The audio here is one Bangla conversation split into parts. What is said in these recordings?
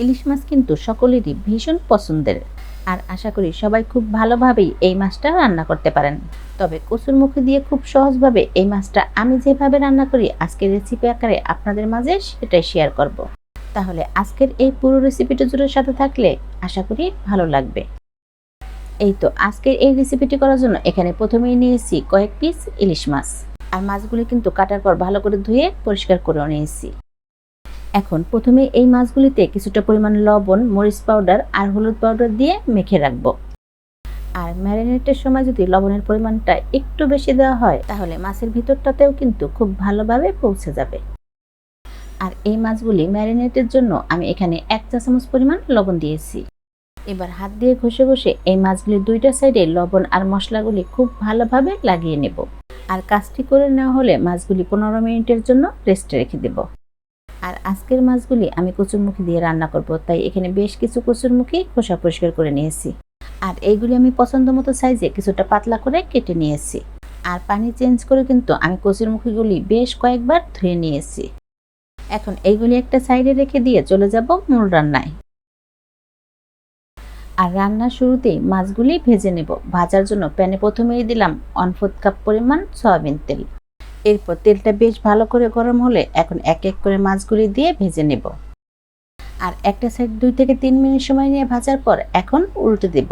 ইলিশ মাছ কিন্তু সকলেরই ভীষণ পছন্দের। আর আশা করি সবাই খুব ভালোভাবেই এই মাছটা রান্না করতে পারেন। তবে কচুর মুখে দিয়ে খুব সহজভাবে এই মাছটা আমি যেভাবে রান্না করি, আজকের রেসিপি আকারে আপনাদের মাঝে সেটাই শেয়ার করব। তাহলে আজকের এই পুরো রেসিপিটা জুড়ে সাথে থাকলে আশা করি ভালো লাগবে। এই তো আজকের এই রেসিপিটি করার জন্য এখানে প্রথমেই নিয়েছি কয়েক পিস ইলিশ মাছ। আর মাছগুলি কিন্তু কাটার পর ভালো করে ধুয়ে পরিষ্কার করেও নিয়েছি। এখন প্রথমে এই মাছগুলিতে কিছুটা পরিমাণ লবণ, মরিচ পাউডার আর হলুদ পাউডার দিয়ে মেখে রাখব। আর ম্যারিনেটের সময় যদি লবণের পরিমাণটা একটু বেশি দেওয়া হয়, তাহলে মাছের ভিতরটাতেও কিন্তু খুব ভালোভাবে পৌঁছে যাবে। আর এই মাছগুলি ম্যারিনেটের জন্য আমি এখানে এক চা চামচ পরিমাণ লবণ দিয়েছি। এবার হাত দিয়ে ঘষে ঘষে এই মাছগুলি দুইটা সাইডে লবণ আর মশলাগুলি খুব ভালোভাবে লাগিয়ে নেব। আর কাজটি করে নেওয়া হলে মাছগুলি পনেরো মিনিটের জন্য রেস্টে রেখে দেব। আর আজকের মাছগুলি আমি কচুরমুখী দিয়ে রান্না করব, তাই এখানে বেশ কিছু কচুরমুখী খোসা পরিষ্কার করে নিয়েছি। আর এইগুলি আমি পছন্দ মতো সাইজে কিছুটা পাতলা করে কেটে নিয়েছি। আর পানি চেঞ্জ করে কিন্তু আমি কচুরমুখীগুলি বেশ কয়েকবার ধুয়ে নিয়েছি। এখন এইগুলি একটা সাইডে রেখে দিয়ে চলে যাব মূল রান্নায়। আর রান্নার শুরুতেই মাছগুলি ভেজে নেব। ভাজার জন্য প্যানে প্রথমেই দিলাম অনফোর্থ কাপ পরিমাণ সয়াবিন তেল। এরপর তেলটা বেশ ভালো করে গরম হলে এখন এক এক করে মাছগুলি দিয়ে ভেজে নেব। আর একটা সাইড দুই থেকে তিন মিনিট সময় নিয়ে ভাজার পর এখন উল্টে দেব।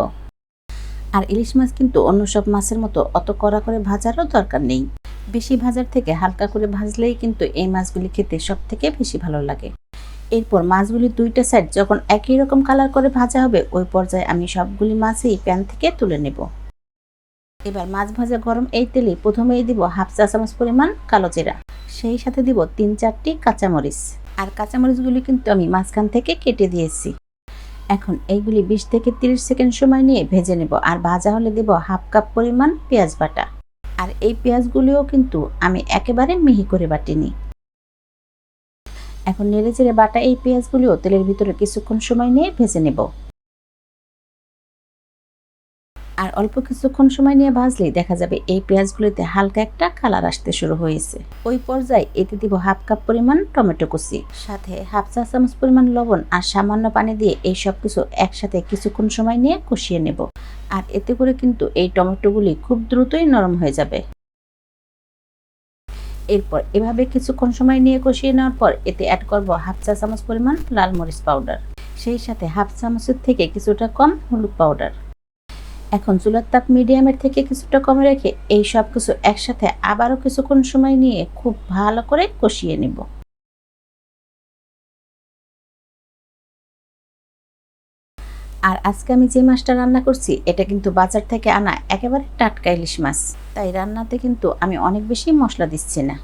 আর ইলিশ মাছ কিন্তু অন্য সব মাছের মতো অত কড়া করে ভাজারও দরকার নেই। বেশি ভাজার থেকে হালকা করে ভাজলেই কিন্তু এই মাছগুলি খেতে সব থেকে বেশি ভালো লাগে। এরপর মাছগুলি দুইটা সাইড যখন একই রকম কালার করে ভাজা হবে, ওই পর্যায়ে আমি সবগুলি মাছই প্যান থেকে তুলে নেব। এবার মাছ ভাজা গরম এই তেলে প্রথমেই দিব হাফ চা চামচ পরিমাণ কালো জিরা। সেই সাথে দিব তিন চারটি কাঁচামরিচ। আর কাঁচামরিচগুলি কিন্তু আমি মাঝখান থেকে কেটে দিয়েছি। এখন এইগুলি বিশ থেকে তিরিশ সেকেন্ড সময় নিয়ে ভেজে নেব। আর ভাজা হলে দেব হাফ কাপ পরিমাণ পেঁয়াজ বাটা। আর এই পেঁয়াজগুলিও কিন্তু আমি একেবারে মিহি করে বাটিনি। এখন নেড়ে চেড়ে বাটা এই পেঁয়াজগুলিও তেলের ভিতরে কিছুক্ষণ সময় নিয়ে ভেজে নেব। আর অল্প কিছুক্ষণ সময় নিয়ে ভাজলেই দেখা যাবে এই পেঁয়াজগুলিতে হালকা একটা কালার আসতে শুরু হয়েছে। ওই পর্যায়ে এতে দিব হাফ কাপ পরিমাণ টমেটো কুচি, সাথে হাফ চা চামচ পরিমাণ লবণ আর সামান্য পানি দিয়ে এই সব কিছু একসাথে কিছুক্ষণ সময় নিয়ে কষিয়ে নেব। আর এতে করে কিন্তু এই টমেটোগুলি খুব দ্রুতই নরম হয়ে যাবে। এরপর এভাবে কিছুক্ষণ সময় নিয়ে কষিয়ে নেওয়ার পর এতে অ্যাড করব হাফ চা চামচ পরিমাণ লাল মরিচ পাউডার, সেই সাথে হাফ চামচের থেকে কিছুটা কম হলুদ পাউডার। এখন চুলার তাপ মিডিয়ামের থেকে কিছুটা কমে রেখে এই সব কিছু একসাথে আবারও কিছুক্ষণ সময় নিয়ে খুব ভালো করে কষিয়ে নেব। আর আজকে আমি যে মাছটা রান্না করছি, এটা কিন্তু বাজার থেকে আনা একেবারে টাটকা ইলিশ মাছ। তাই রান্নাতে কিন্তু আমি অনেক বেশি মশলা দিচ্ছি না।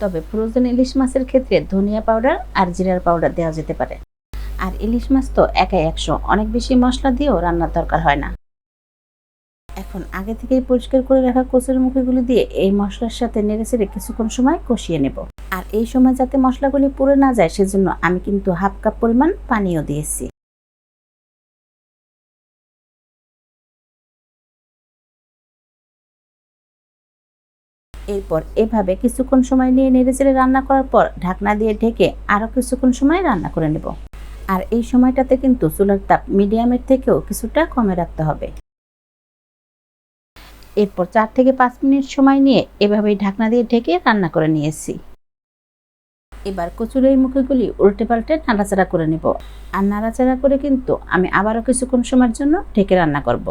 তবে ফ্রোজেন ইলিশ মাছের ক্ষেত্রে ধনিয়া পাউডার আর জিরার পাউডার দেওয়া যেতে পারে। আর ইলিশ মাছ তো একাই একশো। অনেক বেশি মশলা দিয়েও রান্নার দরকার হয় না। এখন আগে থেকেই পরিষ্কার করে রাখা কচুর মুখিগুলি দিয়ে এই মশলার সাথে নেড়ে চেড়ে কিছুক্ষণ সময় কষিয়ে নেব। আর এই সময় যাতে মশলাগুলি পুড়ে না যায়, সেজন্য আমি কিন্তু হাফ কাপ পরিমাণ পানিও দিয়েছি। এরপর এভাবে কিছুক্ষণ সময় নিয়ে নেড়ে চেড়ে রান্না করার পর ঢাকনা দিয়ে ঢেকে আরও কিছুক্ষণ সময় রান্না করে নেব। আর এই সময়টাতে কিন্তু চুলার তাপ মিডিয়ামের থেকেও কিছুটা কমে রাখতে হবে। এরপর চার থেকে পাঁচ মিনিট সময় নিয়ে এভাবেই ঢাকনা দিয়ে ঢেকে রান্না করে নিয়েছি। এবার কচুরের মুখগুলি উল্টে পাল্টে নাড়াচাড়া করে নেব। আর নাড়াচাড়া করে কিন্তু আমি আবারও কিছুক্ষণ সময়ের জন্য ঢেকে রান্না করব।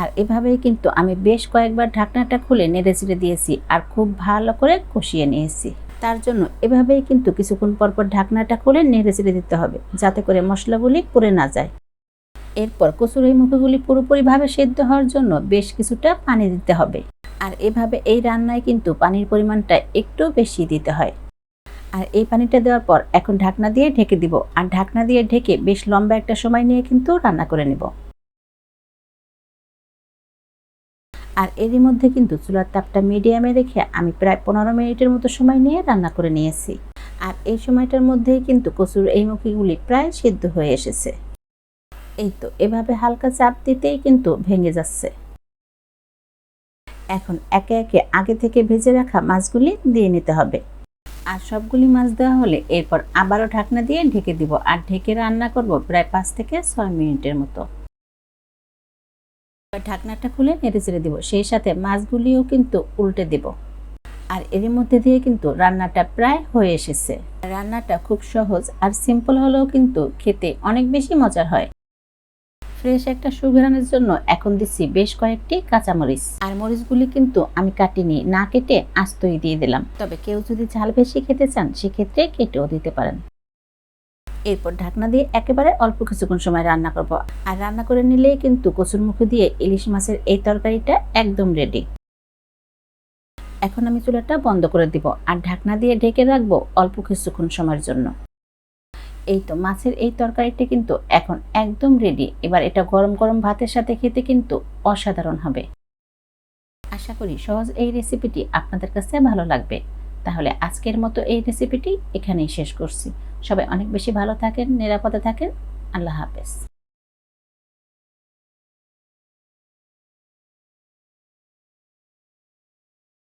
আর এভাবেই কিন্তু আমি বেশ কয়েকবার ঢাকনাটা খুলে নেড়ে চেড়ে দিয়েছি আর খুব ভালো করে কষিয়ে নিয়েছি। তার জন্য এভাবেই কিন্তু কিছুক্ষণ পর পর ঢাকনাটা খুলে নেড়ে চেড়ে দিতে হবে, যাতে করে মশলাগুলি পুড়ে না যায়। এরপর কচুর মুখগুলি পুরোপুরিভাবে সেদ্ধ হওয়ার জন্য বেশ কিছুটা পানি দিতে হবে। আর এভাবে এই রান্নায় কিন্তু পানির পরিমাণটা একটু বেশি দিতে হয়। আর এই পানিটা দেওয়ার পর এখন ঢাকনা দিয়ে ঢেকে দিব। আর ঢাকনা দিয়ে ঢেকে বেশ লম্বা একটা সময় নিয়ে কিন্তু রান্না করে নেব। আর এরই মধ্যে কিন্তু চুলার তাপটা মিডিয়ামে রেখে আমি প্রায় পনেরো মিনিটের মতো সময় নিয়ে রান্না করে নিয়েছি। আর এই সময়টার মধ্যেই কিন্তু কচুর এই মুখিগুলি প্রায় সিদ্ধ হয়ে এসেছে। এই তো, এভাবে হালকা চাপ দিতেই কিন্তু ভেঙে যাচ্ছে। এখন একে একে আগে থেকে ভেজে রাখা মাছগুলি দিয়ে নিতে হবে। আর সবগুলি মাছ দেওয়া হলে এরপর আবারও ঢাকনা দিয়ে ঢেকে দিব। আর ঢেকে রান্না করব প্রায় পাঁচ থেকে ছয় মিনিটের মতো। ঢাকনাটা খুলে নেড়ে চেড়ে দিব। সেই সাথে মাছগুলিও কিন্তু উল্টে দেব। আর এর মধ্যে দিয়ে কিন্তু রান্নাটা প্রায় হয়ে এসেছে। রান্নাটা খুব সহজ আর সিম্পল হলেও কিন্তু খেতে অনেক বেশি মজার হয়। ফ্রেশ একটা সুঘরানের জন্য এখন দিচ্ছি বেশ কয়েকটি কাঁচামরিচ। আর মরিচগুলি কিন্তু আমি কাটিনি, না কেটে আস্তই দিয়ে দিলাম। তবে কেউ যদি ঝাল বেশি খেতে চান, সেক্ষেত্রে কেটেও দিতে পারেন। এরপর ঢাকনা দিয়ে একেবারে অল্প কিছুক্ষণ সময় রান্না করব। আর রান্না করে নিলেই কিন্তু কচুর মুখে দিয়ে ইলিশ মাছের এই তরকারিটা একদম রেডি এখন আমি চুলাটা বন্ধ করে দিব আর ঢাকনা দিয়ে ঢেকে রাখব অল্প কিছুক্ষণ সময়ের জন্য। এই তো মাছের এই তরকারিটা কিন্তু এখন একদম রেডি এবার এটা গরম গরম ভাতের সাথে খেতে কিন্তু অসাধারণ হবে। আশা করি সহজ এই রেসিপিটি আপনাদের কাছে ভালো লাগবে। তাহলে আজকের মতো এই রেসিপিটি এখানেই শেষ করছি। সবাই অনেক বেশি ভালো থাকেন নিরাপদে থাকেন। আল্লাহ হাফেজ।